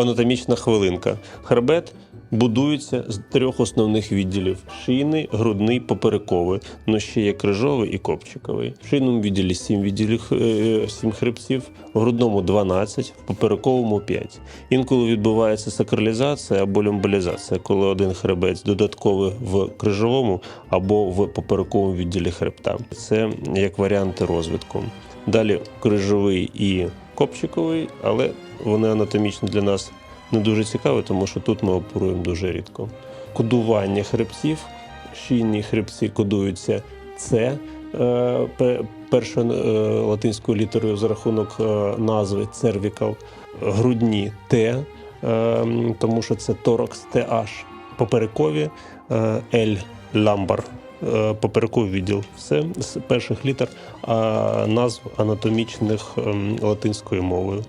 анатомічна хвилинка. Хребет будується з трьох основних відділів: шийний, грудний, поперековий. Ну ще є крижовий і копчиковий. В шийному відділі 7 відділів, 7 хребців, в грудному 12, в поперековому 5. Інколи відбувається сакралізація або люмбалізація, коли один хребець додатковий в крижовому або в поперековому відділі хребта. Це як варіанти розвитку. Далі крижовий і копчиковий, але вони анатомічно для нас не дуже цікаві, тому що тут ми оперуємо дуже рідко. Кодування хребців. Шийні хребці кодуються С е, першою е, латинською літерою за рахунок е, назви cervical, грудні Т, тому що це торакс TH, поперекові L, ламбар. Е, Поперековий відділ. Все з перших літер а, назв анатомічних ем, латинською мовою.